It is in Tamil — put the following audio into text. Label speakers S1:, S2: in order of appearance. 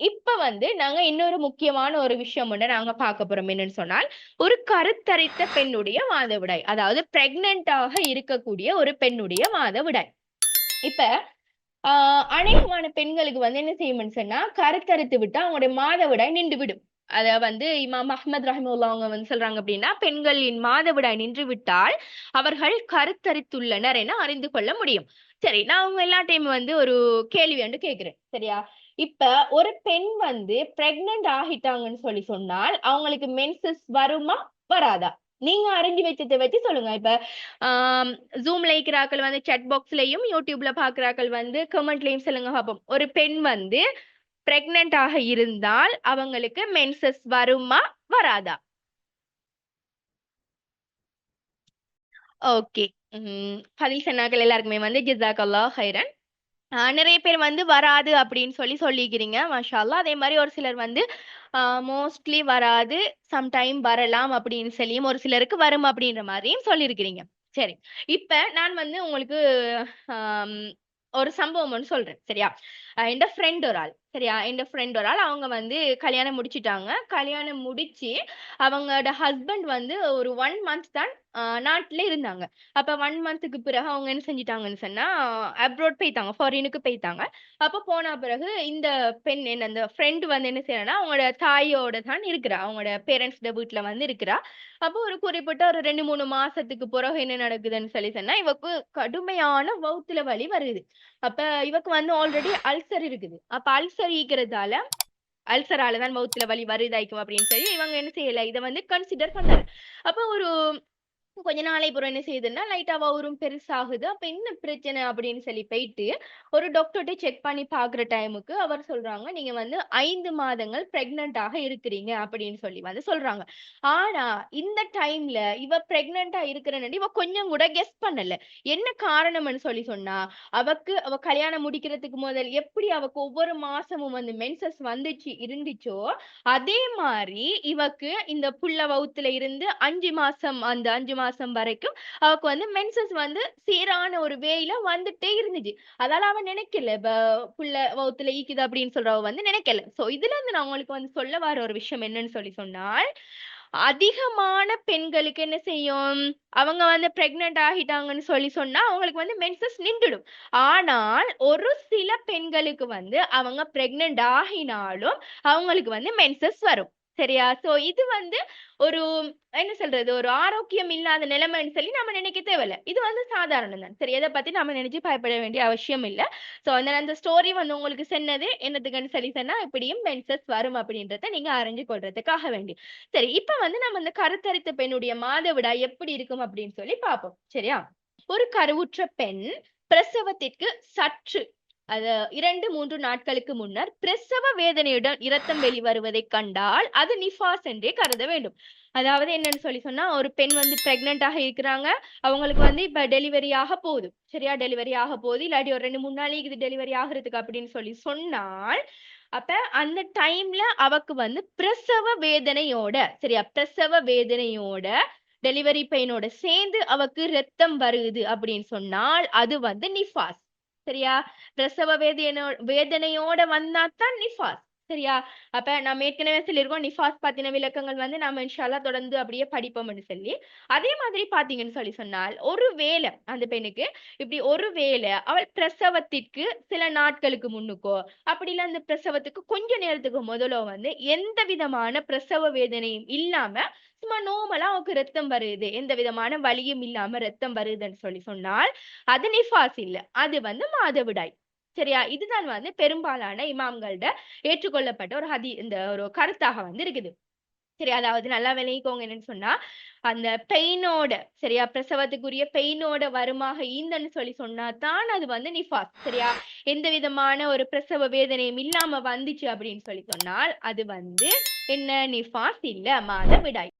S1: இப்ப வந்து நாங்க இன்னொரு முக்கியமான ஒரு விஷயம் ஒண்ணு நாங்க பார்க்க போறோம். என்னன்னு சொன்னால் ஒரு கருத்தரித்த பெண்ணுடைய மாதவிடாய் அதாவது பிரெக்னென்டாக இருக்கக்கூடிய ஒரு பெண்ணுடைய மாதவிடாய் இப்ப ஆஹ் அநேகமான பெண்களுக்கு வந்து என்ன செய்யும்னு சொன்னா கருத்தரித்து விட்டா அவங்களுடைய மாதவிடாய் நின்று விடும். அத வந்து இமாம் அஹமத் ரஹிமுல்லா அவங்க வந்து சொல்றாங்க அப்படின்னா பெண்களின் மாதவிடாய் நின்று விட்டால் அவர்கள் கருத்தரித்துள்ளனர் என அறிந்து கொள்ள முடியும். சரி நான் அவங்க எல்லா டைம் வந்து ஒரு கேள்வி வந்து கேக்குறேன். சரியா? இப்ப ஒரு பெண் வந்து பிரெக்னன்ட் ஆகிட்டாங்கன்னு சொல்லி சொன்னால் அவங்களுக்கு மென்சஸ் வருமா? வராதா? நீங்க அறிஞ்சு வச்சதை வச்சு சொல்லுங்க. இப்ப ஜூம் ஜூம்ல இருக்கிறாக்கள் வந்து chat பாக்ஸ்லயும் யூடியூப்ல பாக்குறாக்கள் வந்து கமெண்ட்லயும் சொல்லுங்க பார்ப்போம் ஒரு பெண் வந்து பிரெக்னன்ட் ஆக இருந்தால் அவங்களுக்கு மென்சஸ் வருமா? வராதா? ஓகே பதில் சொன்னாக்கள் எல்லாருக்குமே வந்து ஜிசாக்கல்லா ஹைரன் நிறைய பேர் வந்து வராது அப்படின்னு சொல்லி சொல்லிக்கிறீங்க மாஷா அதே மாதிரி ஒரு சிலர் வந்து மோஸ்ட்லி வராது சம்டைம் வரலாம் அப்படின்னு சொல்லியும் ஒரு சிலருக்கு வரும் அப்படின்ற மாதிரியும் சொல்லியிருக்கிறீங்க. சரி இப்ப நான் வந்து உங்களுக்கு ஒரு சம்பவம் ஒன்று சொல்றேன் சரியா? என் ஃப்ரெண்ட் ஒரு ஆள் சரியா? என் ஃப்ரெண்ட் ஒரு ஆள் அவங்க வந்து கல்யாணம் முடிச்சிட்டாங்க. கல்யாணம் முடிச்சு அவங்களோட ஹஸ்பண்ட் வந்து ஒரு ஒன் மந்த் தான் நாட்டிலே இருந்தாங்க. அப்ப ஒன் மந்த்துக்கு பிறகு அவங்க என்ன செஞ்சிட்டாங்கன்னு சொன்னா அப்ரோட் போயிட்டாங்க ஃபாரினுக்கு போயிட்டாங்க அப்ப போன பிறகு இந்த பெண் என்ன அந்த ஃப்ரெண்ட் வந்து என்ன செய்யறான்னா அவங்களோட தாயோட தான் இருக்கிறா. அவங்களோட பேரண்ட்ஸ்ட வீட்டுல வந்து இருக்கிறா. அப்போ ஒரு குறிப்பிட்ட ஒரு ரெண்டு மூணு மாசத்துக்கு பிறகு என்ன நடக்குதுன்னு சொல்லி சொன்னா இவக்கு கடுமையான வவுத்துல வலி வருது. அப்ப இவக்கு வந்து ஆல்ரெடி அல்சர் இருக்குது. அப்ப அல்சர் ஈக்கிறதால அல்சரால தான் வவுத்துல வலி வருதாய்க்கும் அப்படின்னு சொல்லி இவங்க என்ன செய்யல. இதை வந்து கன்சிடர் பண்ணல. அப்ப ஒரு கொஞ்ச நாளை அப்புறம் என்ன செய்யுதுன்னா லைட்டா வவுரும் பெருசாகுது. அப்ப என்ன பிரச்சனை அப்படின்னு சொல்லி போயிட்டு ஒரு டாக்டர்கிட்ட செக் பண்ணி பாக்குற டைமுக்கு அவர் சொல்றாங்க நீங்க வந்து ஐந்து மாதங்கள் பிரெக்னண்டாக இருக்கிறீங்க அப்படின்னு சொல்லி வந்து சொல்றாங்க. ஆனா இந்த டைம்ல இவ பிரெக்னண்டா இருக்கிறன்னு இவ கொஞ்சம் கூட கெஸ் பண்ணல. என்ன காரணம்னு சொல்லி சொன்னா அவக்கு அவ கல்யாணம் முடிக்கிறதுக்கு முதல் எப்படி அவக்கு ஒவ்வொரு மாசமும் வந்து மென்சஸ் வந்துச்சு இருந்துச்சோ அதே மாதிரி இவக்கு இந்த புள்ள வவுத்துல இருந்து அஞ்சு மாசம் அந்த அஞ்சு மாசம் வரைக்கும் அவக்கு வந்து மென்சஸ் வந்து சீரான ஒரு வேயில வந்துட்டே இருந்துச்சு. அதால அவன் நினைக்கல புள்ள வவுத்துல ஈக்குது அப்படின்னு சொல்றவ வந்து நினைக்கல. சோ இதுல இருந்து நான் உங்களுக்கு வந்து சொல்ல வர ஒரு விஷயம் என்னன்னு சொல்லி சொன்னால் அதிகமான பெண்களுக்கு என்ன செய்யும்? அவங்க வந்து பிரெக்னென்ட் ஆகிட்டாங்கன்னு சொல்லி சொன்னா அவங்களுக்கு வந்து மென்சஸ் நின்றுடும். ஆனால் ஒரு சில பெண்களுக்கு வந்து அவங்க பிரெக்னென்ட் ஆகினாலும் அவங்களுக்கு வந்து மென்சஸ் வரும். சரியா? சோ இது வந்து ஒரு என்ன சொல்றது? ஒரு ஆரோக்கியம் இல்லாத நிலைமைன்னு சொல்லி நம்ம நினைக்க தேவையில்ல. இது வந்து சாதாரணம் தான். சரி எதை பத்தி நம்ம நினைச்சு பயப்பட வேண்டிய அவசியம் இல்ல. சோ அந்த அந்த ஸ்டோரி வந்து உங்களுக்கு சொன்னது என்னதுக்குன்னு சொல்லி சொன்னா இப்படியும் மென்சஸ் வரும் அப்படின்றத நீங்க அறிஞ்சு கொள்றதுக்காக வேண்டி. சரி இப்ப வந்து நம்ம இந்த கருத்தரித்த பெண்ணுடைய மாதவிடா எப்படி இருக்கும் அப்படின்னு சொல்லி பார்ப்போம். சரியா? ஒரு கருவுற்ற பெண் பிரசவத்திற்கு சற்று அது இரண்டு மூன்று நாட்களுக்கு முன்னர் பிரசவ வேதனையுடன் இரத்தம் வெளிவருவதை கண்டால் அது நிஃபாஸ் என்றே கருத வேண்டும். அதாவது என்னன்னு சொல்லி சொன்னா ஒரு பெண் வந்து பிரெக்னென்ட்-ஆக இருக்கிறாங்க. அவங்களுக்கு வந்து இப்ப டெலிவரி ஆக போகுது சரியா? டெலிவரி ஆக போகுது இல்லாட்டி ஒரு ரெண்டு மூணு நாளைக்கு இது டெலிவரி ஆகுறதுக்கு அப்படின்னு சொல்லி சொன்னால் அப்ப அந்த டைம்ல அவக்கு வந்து பிரசவ வேதனையோட சரியா? பிரசவ வேதனையோட டெலிவரி பெயினோட சேர்ந்து அவக்கு ரத்தம் வருது அப்படின்னு சொன்னால் அது வந்து நிஃபாஸ். சரியா? பிரசவ வேதனையோ வேதனையோட வந்தாத்தான் நிஃபாஸ். சரியா? அப்ப நம்ம ஏற்கனவே சொல்லியிருக்கோம் நிஃபாஸ் பத்தின விளக்கங்கள் வந்து நாம இன்ஷால்லா தொடர்ந்து அப்படியே படிப்போம்னு சொல்லி. அதே மாதிரி பாத்தீங்கன்னு சொல்லி சொன்னால் ஒரு வேலை அந்த பெண்ணுக்கு இப்படி ஒரு வேலை அவள் பிரசவத்திற்கு சில நாட்களுக்கு முன்னுக்கோ அப்படி இல்ல அந்த பிரசவத்துக்கு கொஞ்ச நேரத்துக்கு முதலோ வந்து எந்த விதமான பிரசவ வேதனையும் இல்லாம சும்மா நோமலா அவனுக்கு ரத்தம் வருது எந்த விதமான வலியும் இல்லாம ரத்தம் வருதுன்னு சொல்லி சொன்னால் அது நிஃபாஸ் இல்ல. அது வந்து மாதவிடாய். சரியா? இதுதான் வந்து பெரும்பாலான இமாம்கள்ட ஏற்றுக்கொள்ளப்பட்ட ஒரு ஹதி இந்த ஒரு கருத்தாக வந்து இருக்குது. சரி அதாவது நல்லா விளங்கிக்கோங்க என்னன்னு சொன்னா அந்த பெயினோட சரியா? பிரசவத்துக்குரிய பெயினோட வருமாக ஈந்தன்னு சொல்லி சொன்னா தான் அது வந்து நிஃபாஸ் சரியா? எந்த விதமான ஒரு பிரசவ வேதனையும் இல்லாம வந்துச்சு அப்படின்னு சொல்லி சொன்னால் அது வந்து என்ன? நிஃபாஸ் இல்ல மாத விடாய்